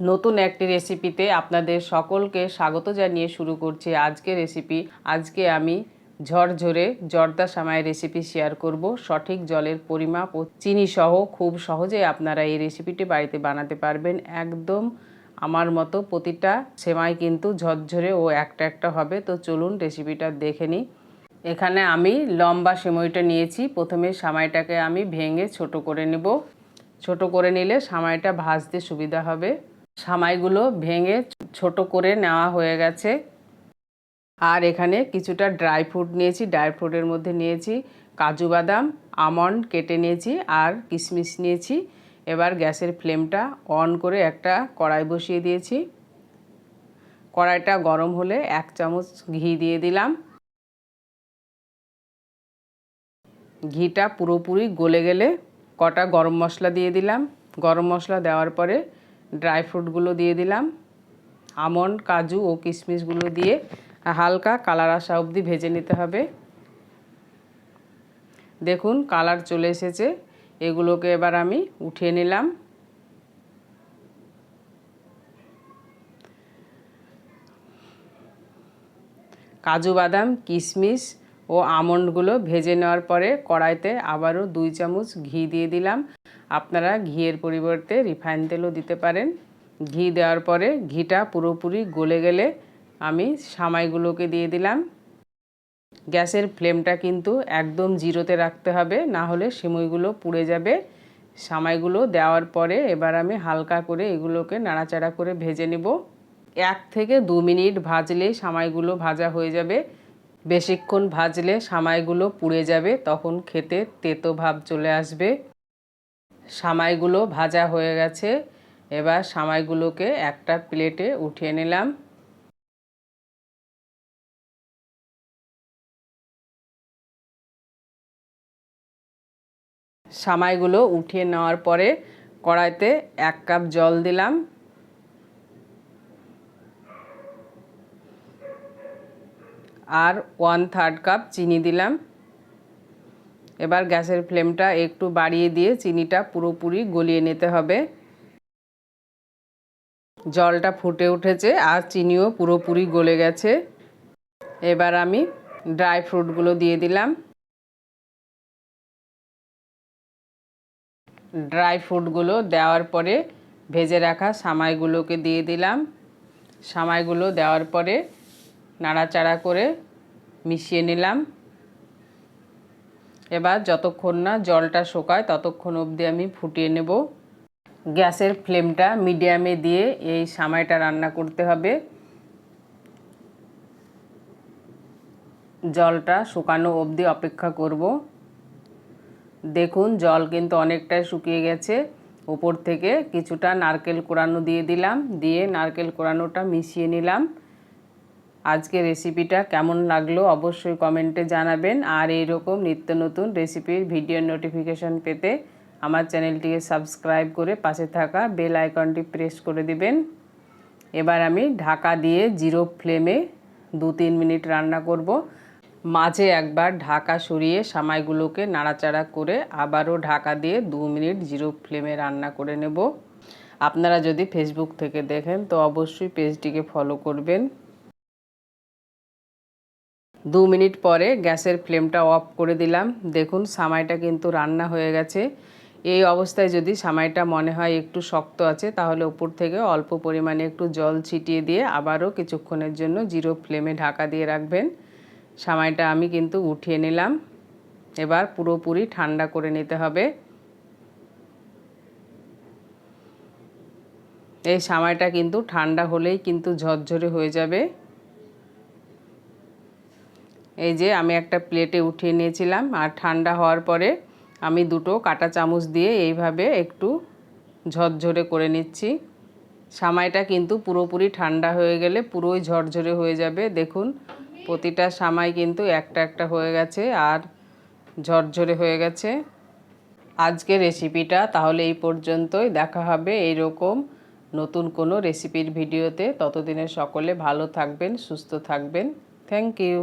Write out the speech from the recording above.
নতুন একটি রেসিপিতে আপনাদের সকলকে স্বাগত জানিয়ে শুরু করছি আজকে রেসিপি আজকে আমি ঝরঝরে, জর্দা সামাই রেসিপি শেয়ার করব। সঠিক জলের পরিমাপ ও চিনি সহ খুব সহজে আপনারা এই রেসিপিটি বাড়িতে বানাতে পারবেন। একদম আমার মতো প্রতিটা সেমাই কিন্তু ঝরঝরে ও একটা একটা হবে। তো চলুন রেসিপিটা দেখে নিই। এখানে আমি লম্বা সেমাইটা নিয়েছি। প্রথমে সামাইটাকে আমি ভেঙে ছোট করে নেব। ছোট করে নিলে সামাইটা ভাজতে সুবিধা হবে। সামাইগুলো ভেঙে ছোট করে নেওয়া হয়ে গেছে। আর এখানে কিছুটা ড্রাই ফ্রুট নিয়েছি, ড্রাই ফ্রুটের মধ্যে নিয়েছি কাজু বাদাম, আমন্ড কেটে নিয়েছি আর কিশমিশ নিয়েছি। এবার গ্যাসের ফ্লেমটা অন করে একটা কড়াই বসিয়ে দিয়েছি। কড়াইটা গরম হলে এক চামচ ঘি দিয়ে দিলাম। ঘিটা পুরোপুরি গলে গেলে কটা গরম মশলা দিয়ে দিলাম। গরম মশলা দেওয়ার পরে ড্রাই ফ্রুটগুলো দিয়ে দিলাম। আমন্ড, কাজু ও কিশমিশগুলো দিয়ে হালকা কালার আসা অবধি ভেজে নিতে হবে। দেখুন, কালার চলে এসেছে। এগুলোকে এবার আমি উঠিয়ে নিলাম। কাজু, বাদাম, কিশমিশ ও আমন্ডগুলো ভেজে নেওয়ার পরে কড়াইতে আবারও দুই চামচ ঘি দিয়ে দিলাম। আপনারা ঘিয়ের পরিবর্তে রিফাইন তেলও দিতে পারেন। ঘি দেওয়ার পরে ঘিটা পুরোপুরি গলে গেলে আমি সামাইগুলোকে দিয়ে দিলাম। গ্যাসের ফ্লেমটা কিন্তু একদম জিরোতে রাখতে হবে, না হলে সিমইগুলো পুড়ে যাবে। সামাইগুলো দেওয়ার পরে এবার আমি হালকা করে এগুলোকে নাড়াচাড়া করে ভেজে নেব। এক থেকে দু মিনিট ভাজলেই সামাইগুলো ভাজা হয়ে যাবে। বেশিক্ষণ ভাজলে সামাইগুলো পুড়ে যাবে, তখন খেতে তেতো ভাব চলে আসবে। সামাইগুলো ভাজা হয়ে গেছে, এবার সামাইগুলোকে একটা প্লেটে উঠিয়ে নিলাম। সামাইগুলো উঠিয়ে নেওয়ার পরে কড়াইতে এক কাপ জল দিলাম। আর ওয়ান থার্ড কাপ চিনি দিলাম। এবার গ্যাসের ফ্লেমটা একটু বাড়িয়ে দিয়ে চিনিটা পুরোপুরি গলিয়ে নিতে হবে। জলটা ফুটে উঠেছে আর চিনিও পুরোপুরি গলে গেছে। এবার আমি ড্রাই ফ্রুটগুলো দিয়ে দিলাম। ড্রাই ফ্রুটগুলো দেওয়ার পরে ভেজে রাখা সামাইগুলোকে দিয়ে দিলাম। সামাইগুলো দেওয়ার পরে নাড়াচাড়া করে মিশিয়ে নিলাম। এবার যতক্ষণ না জলটা শোকায় ততক্ষণ অবধি আমি ফুটিয়ে নেব। গ্যাসের ফ্লেমটা মিডিয়ামে দিয়ে এই সামাইটা রান্না করতে হবে। জলটা শুকানো অবধি অপেক্ষা করব। দেখুন, জল কিন্তু অনেকটাই শুকিয়ে গেছে। উপর থেকে কিছুটা নারকেল কোরানো দিয়ে দিলাম। দিয়ে নারকেল কোরানোটা মিশিয়ে নিলাম। আজকে রেসিপিটা কেমন লাগল অবশ্যই কমেন্টে জানাবেন। আর এইরকম নিত্য নতুন রেসিপির ভিডিও নোটিফিকেশান পেতে আমার চ্যানেলটিকে সাবস্ক্রাইব করে পাশে থাকা বেল আইকনটি প্রেস করে দিবেন। এবার আমি ঢাকা দিয়ে জিরো ফ্লেমে দু তিন মিনিট রান্না করব। মাঝে একবার ঢাকা সরিয়ে সামাইগুলোকে নাড়াচাড়া করে আবারও ঢাকা দিয়ে দু মিনিট জিরো ফ্লেমে রান্না করে নেব। আপনারা যদি ফেসবুক থেকে দেখেন তো অবশ্যই পেজটিকে ফলো করবেন। দু মিনিট পরে গ্যাসের ফ্লেমটা অফ করে দিলাম। দেখুন, সামাইটা কিন্তু রান্না হয়ে গেছে। এই অবস্থায় যদি সামাইটা মনে হয় একটু শক্ত আছে, তাহলে উপর থেকে অল্প পরিমাণে একটু জল ছিটিয়ে দিয়ে আবারও কিছুক্ষণের জন্য জিরো ফ্লেমে ঢাকা দিয়ে রাখবেন। সামাইটা আমি কিন্তু উঠিয়ে নিলাম। এবার পুরোপুরি ঠান্ডা করে নিতে হবে। এই সামাইটা কিন্তু ঠান্ডা হলেই কিন্তু ঝরঝরে হয়ে যাবে। এই যে আমি একটা প্লেটে উঠিয়ে নিয়েছিলাম আর ঠান্ডা হওয়ার পরে আমি দুটো কাটা চামচ দিয়ে এইভাবে একটু ঝরঝরে করে নিচ্ছি। সামাইটা কিন্তু পুরোপুরি ঠান্ডা হয়ে গেলে পুরোই ঝরঝরে হয়ে যাবে। দেখুন, প্রতিটা সামাই কিন্তু একটা একটা হয়ে গেছে আর ঝরঝরে হয়ে গেছে। আজকে রেসিপিটা তাহলে এই পর্যন্তই। দেখা হবে এইরকম নতুন কোনো রেসিপির ভিডিওতে। ততদিনে সকলে ভালো থাকবেন, সুস্থ থাকবেন। Thank you